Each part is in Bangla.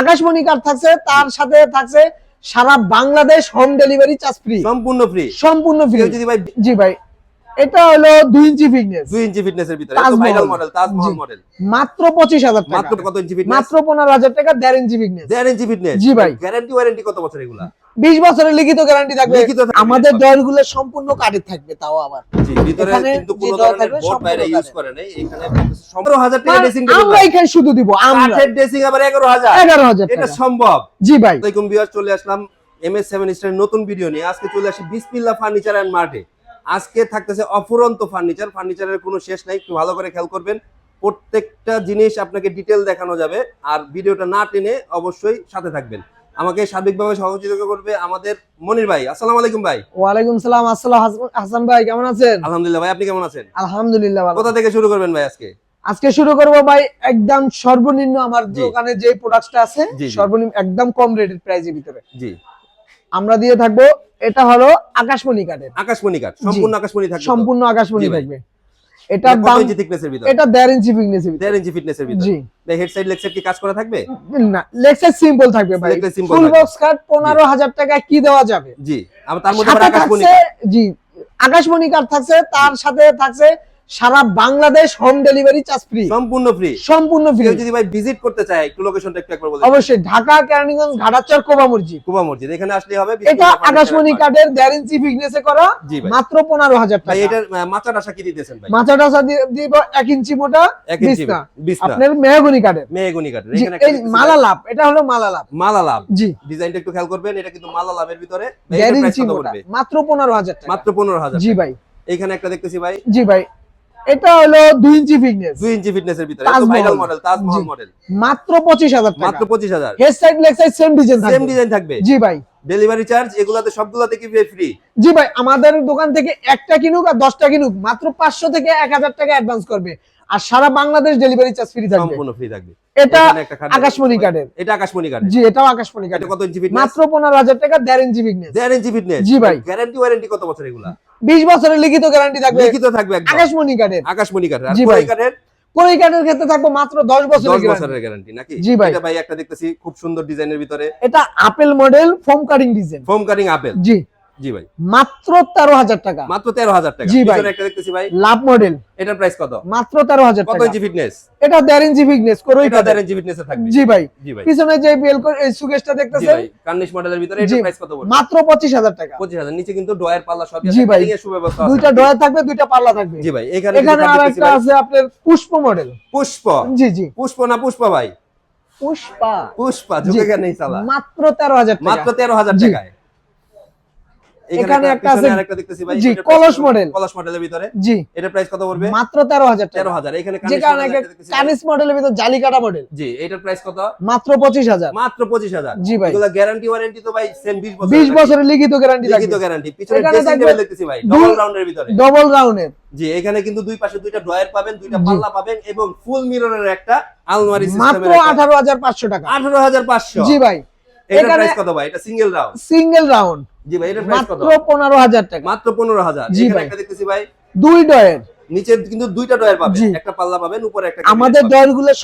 আকাশমণি কার্ড থাকছে? তার সাথে থাকছে সারা Bangladesh home delivery charge free সম্পূর্ণ ফ্রি সম্পূর্ণ ফ্রি জি যদি ভাই। জি ভাই। এটা হলো 2 ইঞ্চি ফিটনেস 2 ইঞ্চি ফিটনেসের ভিতরে। এটা ভাইরাল মডেল তাজমহল। মডেল মাত্র 25000 টাকা। মাত্র কত ইঞ্চি ফিটনেস মাত্র পনেরো হাজার টাকা 1.5 ইঞ্চি ফিটনেস 1.5 ইঞ্চি ফিটনেস জি ভাই। গ্যারান্টি ওয়ারেন্টি কত বছর এগুলা? বিশ বছরের লিখিত গ্যারান্টি থাকবে। আমাদের ডয়ারগুলো সম্পূর্ণ কাঠের থাকবে তাও আবার। জি ভিতরে কিন্তু কোনো ধরনের বোর্ড বাইরে ইউজ করে নাই এখানে 15000 টাকা ড্রেসিং আমরা এখানে শুধু দিব আমরা। কাঠের ড্রেসিং আবার 11000 এগারো হাজার এটা সম্ভব। জি ভাই। আসসালামাইকুম ভিউয়ার চলে আসলাম এমএস সেভেন স্টারের নতুন ভিডিও নিয়ে। আজকে চলে আসি বিসমিল্লাহ ফার্নিচার এন্ড মার্টে আজকে থাকতেছে অফুরন্ত ফার্নিচার ফার্নিচারের কোনো শেষ নাই একটু ভালো করে খেয়াল করবেন। প্রত্যেকটা জিনিস আপনাকে ডিটেল দেখানো যাবে। আর ভিডিওটা না টেনে অবশ্যই সাথে থাকবেন। আমাকে সার্বিকভাবে সহযোগিতা করবে আমাদের মনির ভাই। আসসালামু আলাইকুম ভাই। ওয়ালাইকুম সালাম আসসালাম হাসান- ভাই কেমন আছেন? আলহামদুলিল্লাহ ভাই আপনি কেমন আছেন? আলহামদুলিল্লাহ কোথা থেকে শুরু করবেন ভাই আজকে? আজকে শুরু করব ভাই একদম সর্বনিম্ন আমার। দোকানে যে প্রোডাক্টটা আছে। সর্বনিম্ন একদম কম রেটের প্রাইসের ভিতরে। জি। আমরা দিয়ে থাকব এটা হলো আকাশমণি কাঠের। আকাশমণি কাঠ সম্পূর্ণ আকাশমণি থাকবে সম্পূর্ণ আকাশমণি ভাই। থাকবে। এটার কত দাম ইঞ্চি থিকনেসের ভিতর? এটা ইঞ্চি ফিটনেসের ভিতর। ইঞ্চি ফিটনেসের ভিতর। জি। ভাই হেড সাইড লেগ সাইড কি কাজ করা থাকবে? না লেক্সার সিম্পল থাকবে ভাই। ফুল বক্স কাট পনেরো হাজার টাকা কি দেওয়া যাবে? জি। আর তার মধ্যে আকাশমণি। জি আকাশমণি কার্ড থাকছে তার সাথে থাকছে সারা Bangladesh home delivery charge free সম্পূর্ণ ফ্রি সম্পূর্ণ ফ্রি যদি ভাই ভিজিট করতে চায় একটু লোকেশনটা একটু একবার বলে দিন। অবশ্যই ঢাকা কেরানীগঞ্জ ঘাটাচর কোবা মসজিদ। কুবা মসজিদ এখানে আসলে হবে এটা আকাশমণি কার্ডের ইঞ্চি ফিটনেসে করা মাত্র পনেরো হাজার ভাই টাকা। এটার মাচার আশা কি দিতেছেন ভাই? মাথা টাচা দিব এক ইঞ্চি মোটা এক ইঞ্চি বিছনা। বিছনা। আপনার মেহগনি কার্ডের মেহগুনি জি, এখানে এই মালা লাভ এটা হলো মালা লাভ। মালা লাভ। জি। ডিজাইনটা একটু খেয়াল করবেন এটা কিন্তু মালা লাভের ভিতরে। ইঞ্চি মোটা মাত্র পনেরো হাজার টাকা। মাত্র পনেরো হাজার জি ভাই। এখানে একটা দেখতেছি ভাই। জি ভাই। এটা হলো দুই ইঞ্চি ফিটনেস দুই ইঞ্চি ফিটনেসের ভিতরে। Viral model Taj Mahal. মডেল মাত্র পঁচিশ হাজার মাত্র টাকা পঁচিশ হাজার। Head side leg side same design same design থাকবে। জি ভাই। ডেলিভারি চার্জ এগুলাতে সবগুলাতে কি ফ্রি জি ভাই আমাদের দোকান থেকে একটা কিনুক আর দশটা কিনুক মাত্র পাঁচশো থেকে এক হাজার টাকা অ্যাডভান্স করবে। আর সারা বাংলাদেশ ডেলিভারি চার্জ ফ্রি থাকবে। সম্পূর্ণ ফ্রি থাকবে। এটা আকাশমণি কার্ডের এটা আকাশমণি কার্ডের জি এটাও আকাশমণি এটা কার্ডের কত ইঞ্চি ফিটনেস মাত্র পনেরো হাজার টাকা দেড় ইঞ্চি ফিটনেস দেড় ইঞ্চি ফিটনেস জি ভাই। গ্যারান্টি ওয়ারেন্টি কত বছর এগুলা? বিশ বছরের লিখিত গ্যারান্টি থাকবে লিখিত থাকবে আকাশমণি কার্ডের। আকাশমণি কার্ডের। আর জি কোরাই ভাই। কার্ডের? কোরাই কার্ডের ক্ষেত্রে থাকবে মাত্র দশ 10 বছরের guarantee। বছরের গ্যারান্টি নাকি? জি ভাই। এটা ভাই একটা দেখতেছি খুব সুন্দর ডিজাইনের ভিতরে। এটা apple model foam cutting design foam cutting apple জি। জি ভাই। মাত্র তেরো হাজার টাকা। মাত্র 13000 টাকা। জি ভাই। একটা দেখতেছি ভাই। লাভ মডেল। এটার প্রাইস কত? মাত্র তেরো হাজার কত টাকা। ইঞ্চি ফিটনেস এটা দেড় ইঞ্চি ফিটনেস করোই এটা দেড় ইঞ্চি ফিটনেস থাকবে। জি ভাই। জি ভাই। পিছনে যে বেল এই সুকেশটা দেখতেছেন? কার্নিশ মডেলের ভিতরে জি। প্রাইস কত পড়বে? মাত্র পঁচিশ হাজার টাকা। 25000 নিচে কিন্তু ডয়ার পাল্লা সবই জি আছে। ভাই। এর সুব্যবস্থা আছে। দুইটা ডয়ার থাকবে দুইটা পাল্লা থাকবে। জি ভাই এখানে। আছে আপনার পুষ্প মডেল পুষ্প? জি জি। পুষ্প না পুষ্প ভাই? পুষ্পা। পুষ্পা ঝুঁকে মাত্র তেরো হাজার মাত্র তেরো হাজার জি। টাকায়। এখানে একটা আছে- আরেকটা দেখতেছি ভাই জি, কলস model। কলস মডেলের ভিতরে। জি। এটার প্রাইস কত পড়বে? মাত্র তেরো হাজার টাকা। তেরো হাজার। এখানে দেখতেছি ভাই। মডেলের ভিতর জালিকাটা মডেল জি এটার প্রাইস কত? মাত্র পঁচিশ হাজার। মাত্র পঁচিশ হাজার। জি ভাই। এগুলো গ্যারান্টি ওয়ারেন্টি তো ভাই সেম বিশ বছর বিশ বছরের লিখিত গ্যারান্টি লিখিত গ্যারান্টি পিছনে ড্রেসিং টেবিল দেখতেছি ভাই ডবল রাউন্ডের ভিতরে। ডবল রাউন্ডের জি এখানে কিন্তু দুই পাশে দুইটা ড্রয়ার পাবেন দুইটা পাল্লা পাবেন এবং ফুল মিররের একটা আলমারি মাত্র সিস্টেমের আঠারো হাজার পাঁচশো টাকা। আঠারো হাজার পাঁচশো। জি ভাই। প্রাইস কত ভাই? এটা সিঙ্গেল রাউন্ড সিঙ্গেল রাউন্ড জি ভাই এটা প্রাইস কত? মাত্র পনেরো হাজার টাকা। মাত্র পনেরো হাজার। জি ভাই। একটা দেখতেছি ভাই। দুই ডয়ের। নিচে কিন্তু দুইটা পাবেন। একটা পাল্লা পাবেন উপরে একটা আমাদের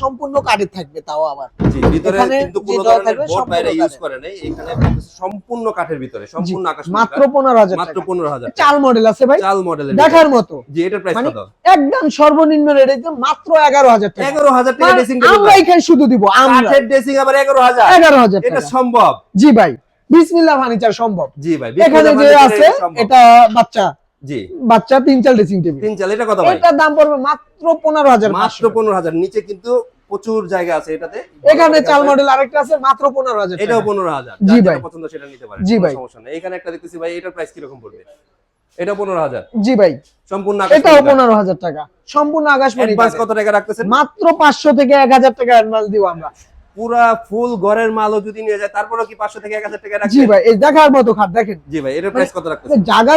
সম্পূর্ণ কাঠের থাকবে তাও আবার। জি ভিতরে কিন্তু কোনো ধরনের বোর্ড বাইরে ইউজ করে নাই। এখানে সম্পূর্ণ কাঠের ভিতরে সম্পূর্ণ আকাশ মাত্র পনেরো হাজার মাত্র টাকা। পনেরো হাজার চাল মডেল আছে ভাই। চাল মডেলের দেখার মতো। জি এটার প্রাইস মানে কত? একদম সর্বনিম্ন রেট মাত্র এগারো হাজার টাকা। এগারো হাজার টাকা মানে ড্রেসিং আমরা এখানে শুধু দিব আমরা। কাঠের ড্রেসিং আবার এগারো হাজার। এগারো হাজার এটা সম্ভব। জি ভাই বিসমিল্লাহ ফার্নিচার সম্ভব। জি ভাই এখানে যে আছে এটা বাচ্চা জি। বাচ্চা তিন চাল ড্রেসিং টেবিল তিন চাল এটা কত ভাই? এটার দাম পড়বে মাত্র পনেরো হাজার মাত্র পনেরো হাজার। নিচে কিন্তু প্রচুর জায়গা আছে এটাতে। এখানে চাল মডেল আরেকটা আছে মাত্র পনেরো হাজার এটাও টাকা। পনেরো হাজার। জি ভাই। পছন্দ সেটা নিতে পারেন জি ভাই। সমস্যা নেই। এখানে একটা দেখতেছি ভাই এটার প্রাইস কীরকম পড়বে? এটা পনেরো হাজার। জি ভাই। সম্পূর্ণ এটাও পনেরো হাজার টাকা। সম্পূর্ণ অ্যাডভান্স কত টাকা রাখতেছেন? মাত্র পাঁচশো থেকে এক হাজার টাকা অ্যাডভান্স দিব আমরা। পুরা ফুল ঘরের মালও যদি নিয়ে যায় তারপরেও কি পাঁচশো থেকে এক হাজার টাকা জি ভাই এই দেখার মতো খাট দেখেন। জি ভাই এটার প্রাইস কত জায়গা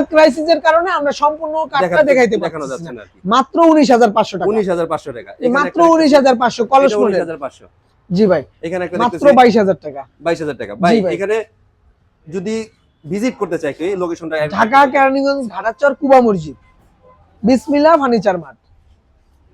এর কারণে আমরা সম্পূর্ণ দেখাতে- দেখাইতে দেখানো যাচ্ছে না মাত্র উনিশ হাজার পাঁচশো টাকা। উনিশ হাজার পাঁচশো টাকা। এই মাত্র উনিশ হাজার পাঁচশো কলস উনিশ মডেল জি ভাই এখানে একটা মাত্র দেখতেছি। বাইশ হাজার টাকা। বাইশ হাজার টাকা। ভাই। এখানে যদি ভিজিট করতে চাই লোকেশনটা ঢাকা কেরানীগঞ্জ ঘাটাচর কুবা মসজিদ। বিসমিল্লাহ ফার্নিচার মার্ট